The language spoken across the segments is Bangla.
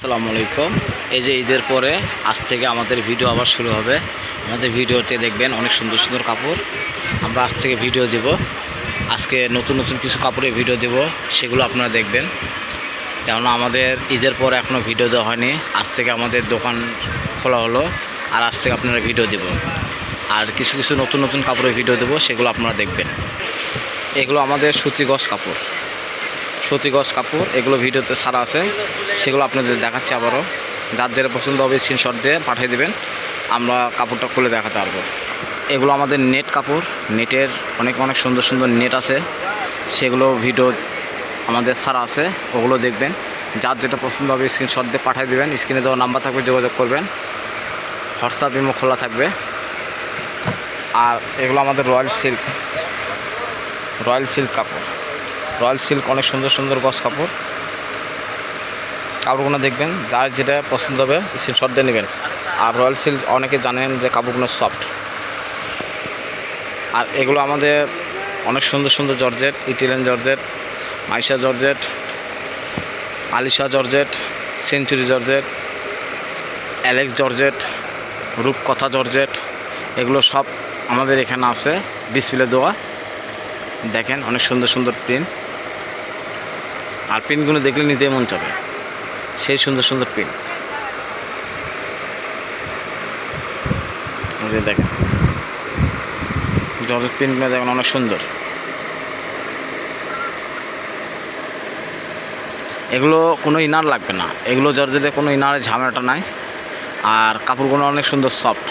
আসসালামু আলাইকুম। এই যে ঈদের পরে আজ থেকে আমাদের ভিডিও আবার শুরু হবে। আমাদের ভিডিওতে দেখবেন অনেক সুন্দর সুন্দর কাপড়। আমরা আজ থেকে ভিডিও দেব। আজকে নতুন নতুন কিছু কাপড়ের ভিডিও দেব, সেগুলো আপনারা দেখবেন। কেননা আমাদের ঈদের পরে এখনও ভিডিও দেওয়া হয়নি। আজ থেকে আমাদের দোকান খোলা হলো আর আজ থেকে আপনারা ভিডিও দেব। আর কিছু কিছু নতুন নতুন কাপড়ের ভিডিও দেবো, সেগুলো আপনারা দেখবেন। এগুলো আমাদের সুতি গজ কাপড়। সুতি গজ কাপড় এগুলো ভিডিওতে ছাড়া আছে। সেগুলো আপনাদের দেখাচ্ছি আবারও। যার যেটা পছন্দ হবে স্ক্রিনশট দিয়ে পাঠিয়ে দেবেন, আমরা কাপড়টা খুলে দেখাতে পারব। এগুলো আমাদের নেট কাপড় নেটের অনেক অনেক সুন্দর সুন্দর নেট আছে। সেগুলো ভিডিও আমাদের ছাড়া আছে। ওগুলো দেখবেন। যার যেটা পছন্দ হবে স্ক্রিনশট দিয়ে পাঠিয়ে দেবেন। স্ক্রিনে দেওয়া নাম্বার থাকবে, যোগাযোগ করবেন। হোয়াটসঅ্যাপ ইমো খোলা থাকবে। আর এগুলো আমাদের রয়্যাল সিল্ক রয়্যাল সিল্ক কাপড় রয়্যাল সিল্ক অনেক সুন্দর সুন্দর গস কাপড়। কাপড়গুলো দেখবেন যার যেটা পছন্দ হবে স্ক্রিনশট দিয়ে নেবেন। আর রয়্যাল সিল্ক অনেকে জানেন যে কাপড়গুলো সফট আর এগুলো আমাদের অনেক সুন্দর সুন্দর georgette, Italian georgette, Maisha georgette, Alisha georgette, century georgette, Alex georgette, Rupkotha georgette, এগুলো সব আমাদের এখানে আছে ডিসপ্লে দেওয়া। দেখেন, অনেক সুন্দর সুন্দর প্রিন্ট আর প্রিন্টগুলো দেখলে নিতেই মন চাবে। সেই সুন্দর সুন্দর এই দেখেন। জর্জেট প্রিন্টগুলো দেখেন অনেক সুন্দর। এগুলো কোনো ইনার লাগবে না। এগুলো জর্জেটে কোনো ইনারের ঝামেলাটা নাই। আর কাপড়গুলো অনেক সুন্দর সফট।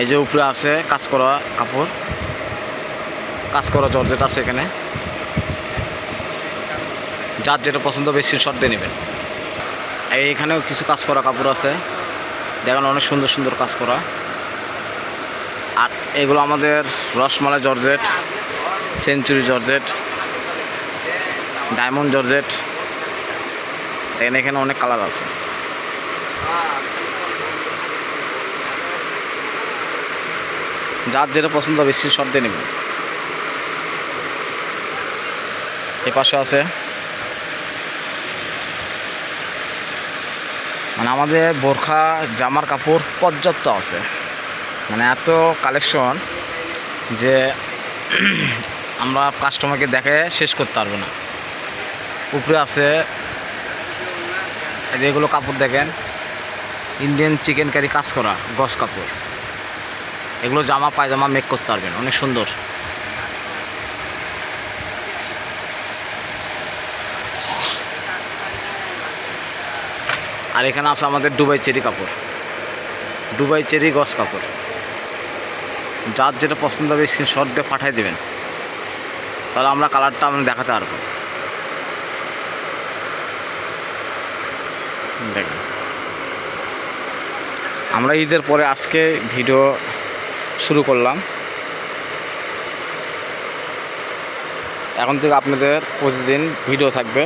এই যে উপরে আছে কাজ করা কাপড়। কাজ করা জর্জেট আছে এখানে। যার যেটা পছন্দ হবে স্ক্রিনশট দিয়ে নেবেন। এইখানেও কিছু কাজ করা কাপড় আছে। দেখেন অনেক সুন্দর সুন্দর কাজ করা আর এগুলো আমাদের rasmalai georgette, century georgette, diamond georgette. দেখেন এখানে অনেক কালার আছে। যার যেটা পছন্দ হবে স্ক্রিনশট দিয়ে নেবেন। এ পাশে আছে মানে আমাদের বোরখা, জামার কাপড় পর্যাপ্ত আছে। মানে এত কালেকশন যে আমরা কাস্টমারকে দেখে শেষ করতে পারব না। উপরে আছে এগুলো কাপড় দেখেন। ইন্ডিয়ান চিকেন কারি কাজ করা, গস কাপড়। এগুলো জামা, পায়জামা মেক করতে পারবেন, অনেক সুন্দর। আর এখানে আছে আমাদের দুবাই চেরি কাপড়। দুবাই চেরি গস কাপড়। যার যেটা পছন্দ হবে স্ক্রিনশট দিয়ে পাঠিয়ে দেবেন। তাহলে আমরা কালারটা আমরা দেখাতে পারব। দেখেন। আমরা ঈদের পরে আজকে ভিডিও শুরু করলাম। এখন থেকে আপনাদের প্রতিদিন ভিডিও থাকবে।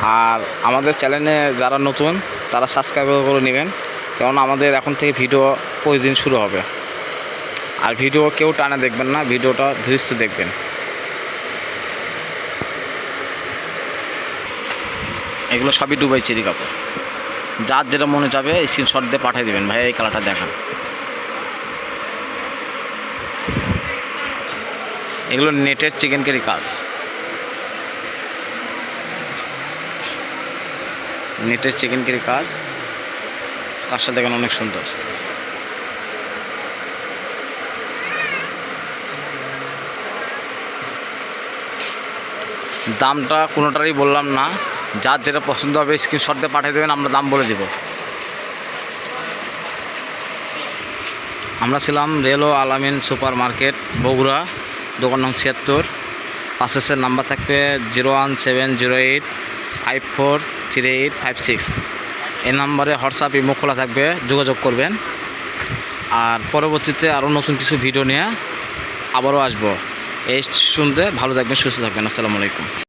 আর আমাদের চ্যানেলে যারা নতুন, তারা সাবস্ক্রাইব করে নেবেন। কেননা আমাদের এখন থেকে ভিডিও প্রতিদিন শুরু হবে। আর ভিডিও কেউ টানে দেখবেন না ভিডিওটা ধীরস্থ দেখবেন। এগুলো সবই ডুবাই চেরি কাপড়। যার যেটা মনে যাবে স্ক্রিনশট দিয়ে পাঠিয়ে দেবেন। ভাই এই কালারটা দেখান। এগুলো নেটের চিকেন কারি কাজ। নেটের চিকেন কারি কাজ। কাজটা দেখেন অনেক সুন্দর। দামটা কোনোটারই বললাম না। যার যেটা পছন্দ হবে স্ক্রিনশট দিয়ে পাঠিয়ে দেবেন, আমরা দাম বলে দেব। আমরা ছিলাম রেলো আলামিন সুপার মার্কেট বগুড়া, দোকান নং ছিয়াত্তর। পাশের নাম্বার থাকবে zero one seven zero eight five four three eight five six এই নাম্বারে হোয়াটসঅ্যাপ, ইমো খোলা থাকবে, যোগাযোগ করবেন। আর পরবর্তীতে আরও নতুন কিছু ভিডিও নিয়ে আবারও আসব। এই শুনতে ভালো থাকবেন, সুস্থ থাকবেন। আসসালামু আলাইকুম।